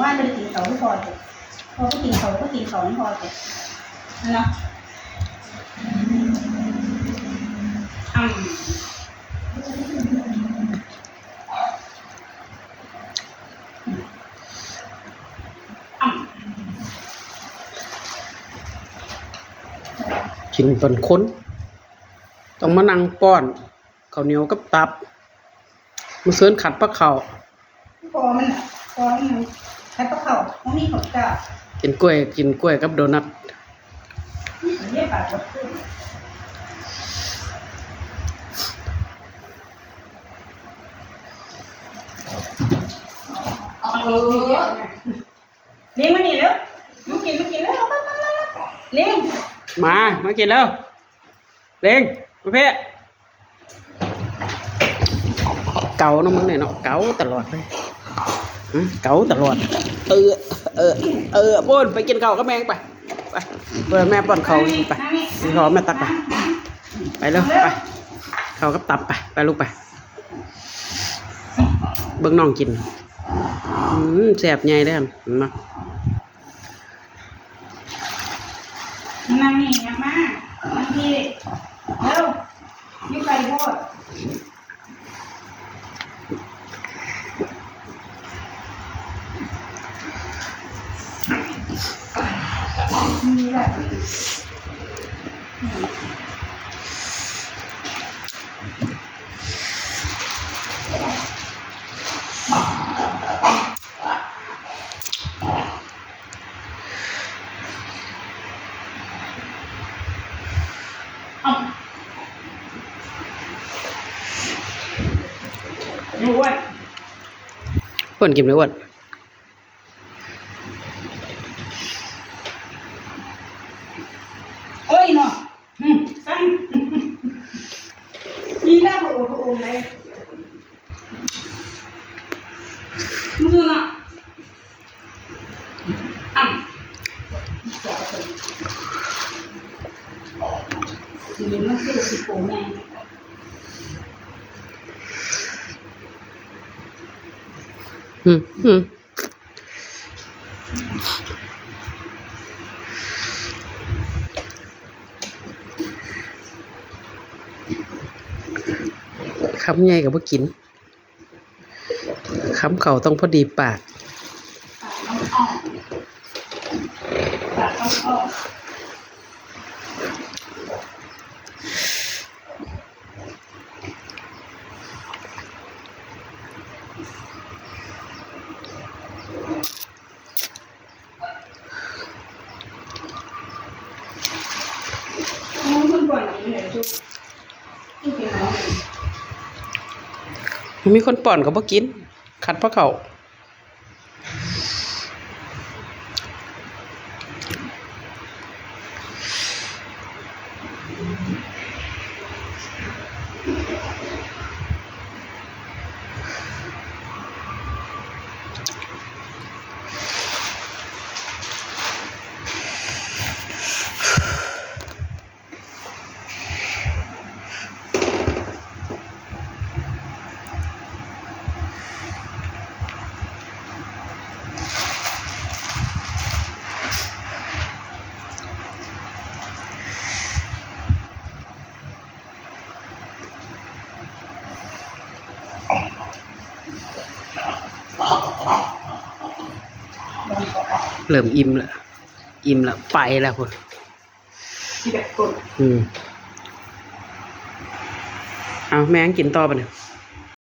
ว่าจะกินเขาไม่พอจ้ะพอก็กินเขาก็กินเขาไม่พอจ้ะนั่นเนาะอืมกินเป็นค้นต้องมานั่งป้อนข้าวเหนียวกับตับมาเสิร์นขัดปลาเข่าพอมัน อะพอมันใช้ปลาเขาตรงนี้เขาจะกินกล้วยกินกล้วยกับโดนัทเรียกปลาก็ขึ้นเออเลี้ยงมานี่แล้วลูกกินลูกกินแล้วมามามาเลี้ยงมามากินแล้วเร่งมาเพ่เก่าเนาะมึงเนี่ยเนาะเก่าตลอดเลย เก่าตลอด เออ เออ เออป้นไปกินข้าวกับแมงไป ไปเปิดแม่ป้อนเขาวไปกินข้าวแม่ตักไป ไปเร็วไปข้าวกับตับไป ไปลูกไป เบิ่งน้องกินอืมแสบใหญ่ได้อหั่นมานั่งนี่ยักมานั่งพี่เร็ว มีแบบรู้ว่าอ้วนกินไหมอ้วน เอ้ยเนาะอืมสั่งนี่หน้า พระองค์พระองค์เลยมือเนาะอะนี่มัน คือสิโปงไงอืมอืมคำใหญ่กับว่ากินคำเขาต้องพอดีปากตัดเอาออกเอ มีคนป่อนกับว่กิน ขัดพระเขา เริ่มอิ่มแล้วอิ่มแล้วไปแล้วคนที่แบบกดอืมเอาแมงกินต่อไปะเนี่ย